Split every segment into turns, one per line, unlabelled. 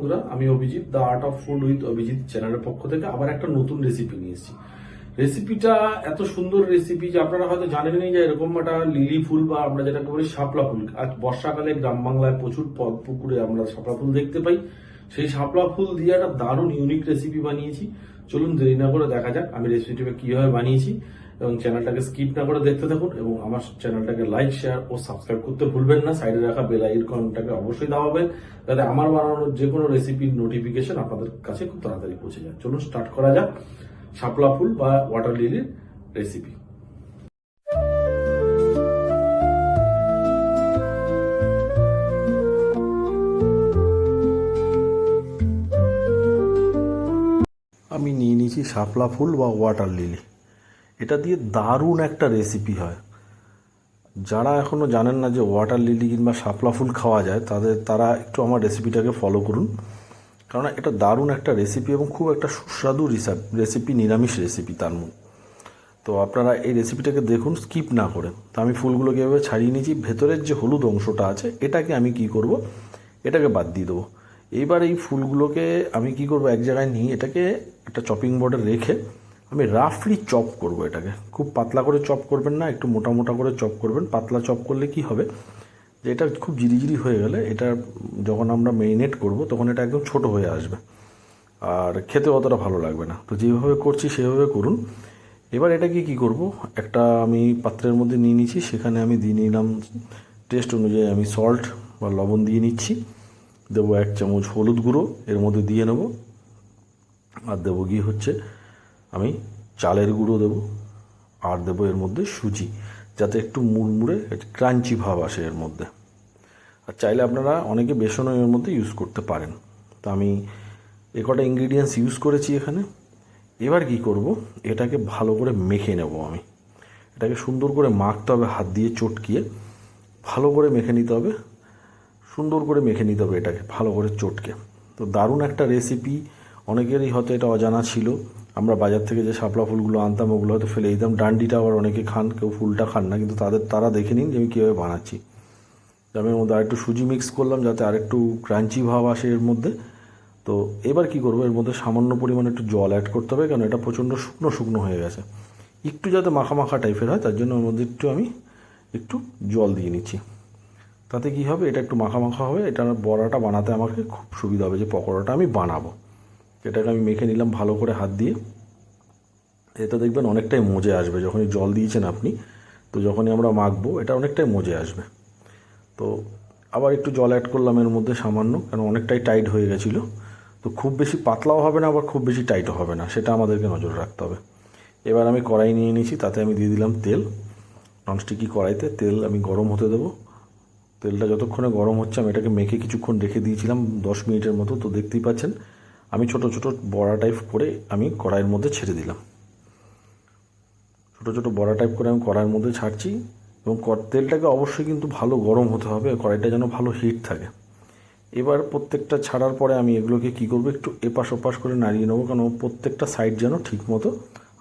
বন্ধুরা, আমি Abhijit the art of food with Abhijit চ্যানেলের পক্ষ থেকে আবার একটা নতুন রেসিপি নিয়ে এসেছি। রেসিপিটা এত সুন্দর রেসিপি যে আপনারা হয়তো জানেনই যে এরকম একটা লিলি ফুল বা আমরা যেটাকে বলি শাপলা ফুল। আজ বর্ষাকালে গ্রাম বাংলায় প্রচুর পদ, পুকুরে আমরা শাপলা ফুল দেখতে পাই। সেই শাপলা ফুল দিয়ে একটা দারুণ ইউনিক রেসিপি বানিয়েছি। চলুন দেরি না করে দেখা যাক আমি রেসিপিটা কীভাবে বানিয়েছি। এবং চ্যানেলটাকে স্কিপ না করে দেখতে থাকুন এবং আমার চ্যানেলটাকে লাইক শেয়ার ও সাবস্ক্রাইব করতে ভুলবেন না। সাইডে রাখা বেল আইকনটাকে অবশ্যই দাবাবেন যাতে আমার বানানোর যে কোনো রেসিপির নোটিফিকেশন আপনাদের কাছে খুব তাড়াতাড়ি পৌঁছে যায়। চলুন স্টার্ট করা যাক শাপলা ফুল বা ওয়াটার লিলির রেসিপি আমি নিয়ে নিয়েছি শাপলা ফুল বা ওয়াটার লিলি এটা দিয়ে দারুণ একটা রেসিপি হয়। যারা এখনও জানেন না যে ওয়াটার লিলি কিংবা শাপলা ফুল খাওয়া যায়, তাদের, তারা একটু আমার রেসিপিটাকে ফলো করুন। কারণ এটা দারুণ একটা রেসিপি এবং খুব একটা সুস্বাদু রেসিপি নিরামিষ রেসিপি তার মধ্যে। তো আপনারা এই রেসিপিটাকে দেখুন স্কিপ না করে। তো আমি ফুলগুলোকে এভাবে ছাড়িয়ে নিয়েছি, ভেতরের যে হলুদ অংশটা আছে, এটাকে আমি কি করব? এটাকে বাদ দিয়ে দেবো। এইবার এই ফুলগুলোকে আমি কি করব? এক জায়গায় নিয়ে এটাকে একটা চপিং বোর্ডে রেখে আমি রাফলি চপ করব এটাকে। খুব পাতলা করে চপ করবেন না, একটু মোটা মোটা করে চপ করবেন। পাতলা চপ করলে কি হবে? যে এটা খুব জিরিজিরি হয়ে গেলে এটা যখন আমরা মেরিনেট করব, তখন এটা একদম ছোট হয়ে আসবে। আর খেতে অতটা ভালো লাগবে না। তো যেভাবে করছি সেভাবে করুন। এবার এটাকে কি করব? একটা আমি পাত্রের মধ্যে নিয়ে নিচ্ছি সেখানে আমি দিয়ে নিলাম টেস্ট অনুযায়ী আমি সল্ট বা লবণ দিয়ে নিচ্ছি। দেবো এক চামচ হলুদ গুঁড়ো, এর মধ্যে দিয়ে নেব। আর দেবো গিয়ে হচ্ছে আমি চালের গুঁড়ো দেবো, আর দেবো এর মধ্যে সুজি, যাতে একটু মুড়মুড়ে ক্রাঞ্চি ভাব আসে এর মধ্যে। আর চাইলে আপনারা অনেকে বেসনও এর মধ্যে ইউজ করতে পারেন। তো আমি এ কটা ইনগ্রিডিয়েন্টস ইউজ করেছি এখানে। এবার কি করব? এটাকে ভালো করে মেখে নেব আমি। এটাকে সুন্দর করে মাখতে হবে, হাত দিয়ে চটকিয়ে। ভালো করে মেখে নিতে হবে। সুন্দর করে মেখে নিতে হবে এটাকে, ভালো করে চটকে। তো দারুণ একটা রেসিপি অনেকেরই হয়তো এটা অজানা ছিল। আমরা বাজার থেকে যে শাপলা ফুলগুলো আনতাম, ওগুলো হয়তো ফেলে দিতাম। ডান্ডিটা আবার অনেকে খান, কেউ ফুলটা খান না, কিন্তু তাদের, তারা দেখে নিন যে আমি কীভাবে বানাচ্ছি। আমি এর মধ্যে আরেকটু সুজি মিক্স করলাম, যাতে আরেকটু ক্রাঞ্চি ভাব আসে এর মধ্যে। তো এবার কি করব, এর মধ্যে সামান্য পরিমাণে একটু জল অ্যাড করতে হবে কারণ এটা প্রচণ্ড শুকনো শুকনো হয়ে গেছে। একটু যাতে মাখা মাখা টাইপের হয়, তার জন্য ওর মধ্যে একটু আমি একটু জল দিয়ে নিচ্ছি। তাতে কি হবে, এটা একটু মাখা মাখা হবে, এটা বড়াটা বানাতে আমাকে খুব সুবিধা হবে যে পকোড়াটা আমি বানাবো। এটাকে আমি মেখে নিলাম ভালো করে হাত দিয়ে। এতে দেখবেন অনেকটাই মজে আসবে, যখনই জল দিয়েছেন আপনি, তো যখনই আমরা মাখবো, এটা অনেকটাই মজে আসবে। তো আবার একটু জল অ্যাড করলাম এর মধ্যে সামান্য, কারণ অনেকটাই টাইট হয়ে গেছিল। তো খুব বেশি পাতলাও হবে না, আবার খুব বেশি টাইটও হবে না, সেটা আমাদেরকে নজর রাখতে হবে। এবার আমি কড়াই নিয়ে নিয়েছি, তাতে আমি দিয়ে দিলাম তেল। ননস্টিকি কড়াইতে তেল আমি গরম হতে দেবো। তেলটা যতক্ষণে গরম হচ্ছে, আমি এটাকে মেখে কিছুক্ষণ রেখে দিয়েছিলাম, দশ মিনিটের মতো, তো দেখতেই পাচ্ছেন। আমি ছোট ছোট বড়া টাইপ করে আমি কড়াইয়ের মধ্যে ছেড়ে দিলাম। ছোট ছোট বড়া টাইপ করে আমি কড়াইয়ের মধ্যে ছাড়ছি এবং তেলটাকে অবশ্যই কিন্তু ভালো গরম হতে হবে, কড়াইটা যেন ভালো হিট থাকে। এবার প্রত্যেকটা ছাড়ার পরে আমি এগুলোকে কি করব, একটু এপাশ ওপাশ করে নাড়িয়ে নেব কারণ প্রত্যেকটা সাইড যেন ঠিক মতো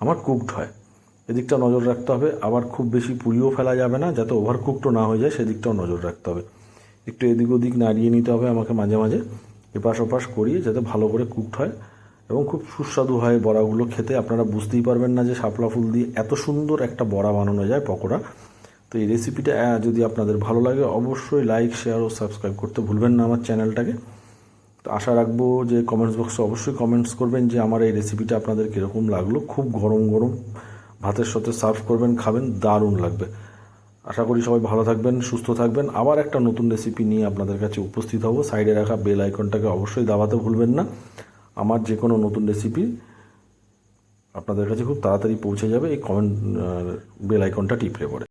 আমার কুকড হয়। এদিকটা নজর রাখতে হবে, আবার খুব বেশি পুড়িয়েও ফেলা যাবে না, যাতে ওভার কুকডও না হয়ে যায়, সেদিকটাও নজর রাখতে হবে। একটু এদিক ওদিক নাড়িয়ে নিতে হবে আমাকে মাঝে মাঝে। এপাশ ওপাশ করিয়ে যাতে ভালো করে কুকড হয় এবং খুব সুস্বাদু হয় বড়াগুলো খেতে। আপনারা বুঝতেই পারবেন না যে শাপলা ফুল দিয়ে এত সুন্দর একটা বড়া বানানো যায় পকোড়া। তো এই রেসিপিটা যদি আপনাদের ভালো লাগে অবশ্যই লাইক শেয়ার ও সাবস্ক্রাইব করতে ভুলবেন না আমার চ্যানেলটাকে। তো আশা রাখব যে কমেন্টস বক্সে অবশ্যই কমেন্টস করবেন যে আমার এই রেসিপিটা আপনাদের কীরকম লাগল। খুব গরম গরম ভাতের সাথে সার্ভ করবেন, খাবেন, দারুণ লাগবে। আশা করি সবাই ভালো থাকবেন, সুস্থ থাকবেন। আবার একটা নতুন রেসিপি নিয়ে আপনাদের কাছে উপস্থিত হব। সাইডে রাখা বেল আইকনটাকে অবশ্যই দাবাতে ভুলবেন না। আমার যে কোনো নতুন রেসিপি আপনাদের কাছে খুব তাড়াতাড়ি পৌঁছে যাবে। এই কমেন্ট বেল আইকনটা টিপলে পরে।